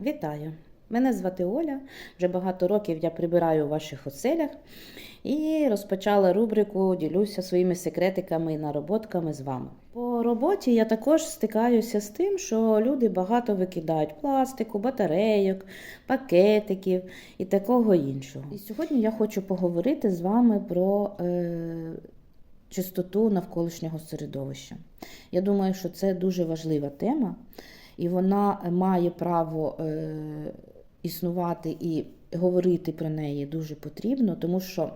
Вітаю! Мене звати Оля. Вже багато років я прибираю у ваших оселях і розпочала рубрику Ділюся своїми секретиками і нароботками з вами. По роботі я також стикаюся з тим, що люди багато викидають пластику, батарейок, пакетиків і такого іншого. І сьогодні я хочу поговорити з вами про е, чистоту навколишнього середовища. Я думаю, що це дуже важлива тема, і вона має право е, існувати і говорити про неї дуже потрібно, тому що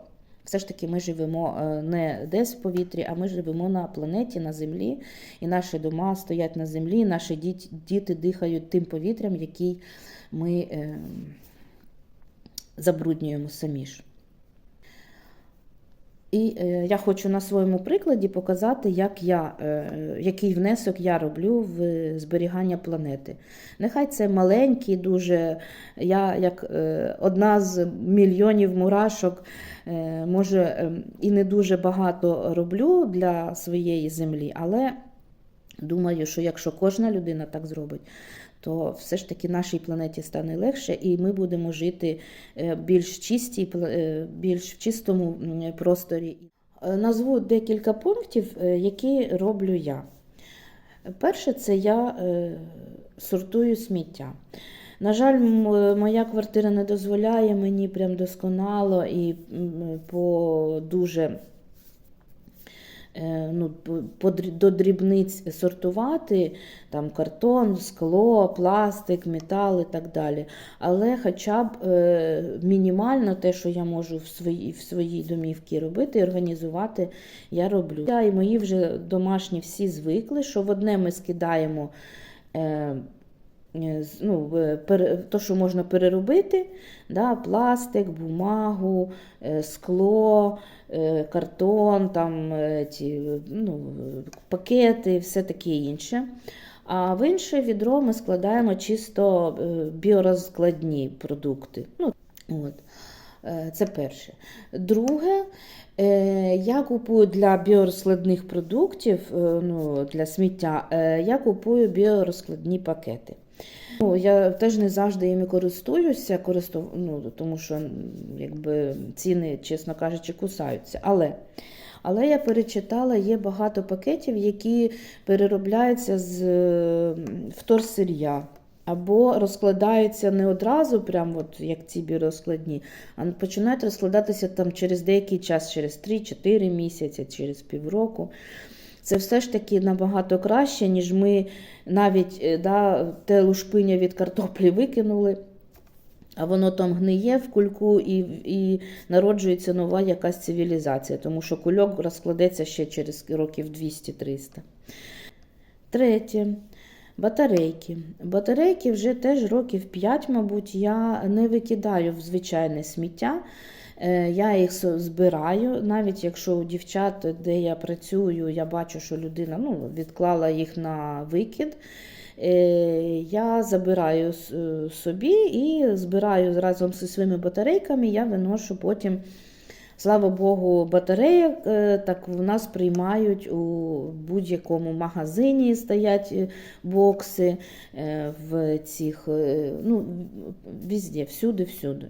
все ж таки ми живемо е, не десь в повітрі, а ми живемо на планеті, на землі, і наші дома стоять на землі, наші діти, дихають тим повітрям, який ми е, забруднюємо самі ж. І е, я хочу на своєму прикладі показати, як я, е, який внесок я роблю в зберігання планети. Нехай це маленький, дуже я як е, одна з мільйонів мурашок, може, е, і не дуже багато роблю для своєї землі, але думаю, що якщо кожна людина так зробить, то все ж таки нашій планеті стане легше, і ми будемо жити е, більш чистій, пл- е, більш в чистому просторі. Е, Назву декілька пунктів, які роблю я. Перше, це я сортую сміття. На жаль, моя квартира не дозволяє мені прям досконало і по дуже ну, по дрі- до дрібниць сортувати там картон, скло, пластик, метал і так далі. Але хоча б е, мінімально те, що я можу в своїй, в своїй домівці робити організувати, я роблю. Я і мої вже домашні всі звикли, що в одне ми скидаємо. Е, е, ну, е, то, що можна переробити, да, пластик, бумагу, е, скло, е, картон, там, ті, ну, пакети, все таке інше. А в інше відро ми складаємо чисто біорозкладні продукти. Ну, от. Це перше. Друге, я купую для біорозкладних продуктів, ну, для сміття, я купую біорозкладні пакети. Ну, я теж не завжди їми користуюся, користу... ну, тому що якби, ціни, чесно кажучи, кусаються. Але, але я перечитала, є багато пакетів, які переробляються з вторсир'я. Або розкладаються не одразу, прям от як ці біорозкладні, а починають розкладатися там через деякий час, через 3-4 місяці, через півроку. Це все ж таки набагато краще, ніж ми навіть е, да, те лушпиня від картоплі викинули, а воно там гниє в кульку і, і народжується нова якась цивілізація, тому що кульок розкладеться ще через років 200-300. Третє. Батарейки. Батарейки вже теж років 5, мабуть, я не викидаю в звичайне сміття. Е, Я їх збираю, навіть якщо у дівчат, де я працюю, я бачу, що людина ну, відклала їх на викид. Е, Я забираю собі і збираю разом зі своїми батарейками, я виношу потім. Слава Богу, батареї е, так в нас приймають у будь-якому магазині стоять е, бокси е, в цих, ну, візде, всюди, всюди.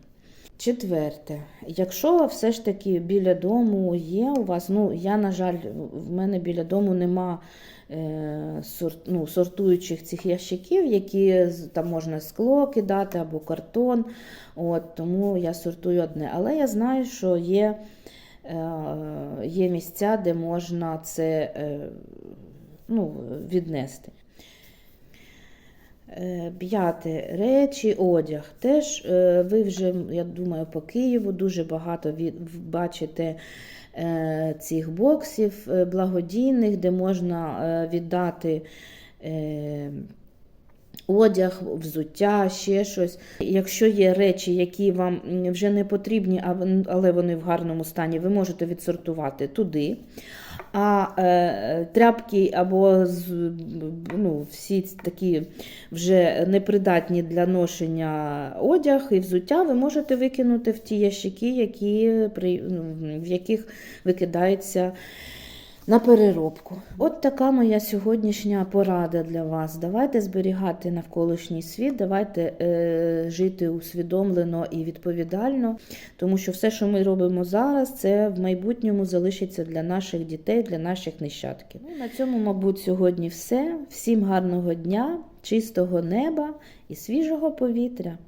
Четверте, якщо все ж таки біля дому є у вас, ну я, на жаль, в мене біля дому нема ну, сортуючих цих ящиків, які там можна скло кидати або картон. От, тому я сортую одне. Але я знаю, що є, е, є місця, де можна це е, ну, віднести. Е, П'яте речі, одяг. Теж е, ви вже, я думаю, по Києву дуже багато бачите е, цих боксів е, благодійних, де можна е, віддати е, одяг, взуття, ще щось. Якщо є речі, які вам вже не потрібні, але вони в гарному стані, ви можете відсортувати туди. А е, тряпки або ну, всі такі вже непридатні для ношення одяг і взуття, ви можете викинути в ті ящики, які, ну, в яких викидається на переробку. От така моя сьогоднішня порада для вас. Давайте зберігати навколишній світ, давайте е, жити усвідомлено і відповідально, тому що все, що ми робимо зараз, це в майбутньому залишиться для наших дітей, для наших нащадків. Ну, на цьому, мабуть, сьогодні все. Всім гарного дня, чистого неба і свіжого повітря.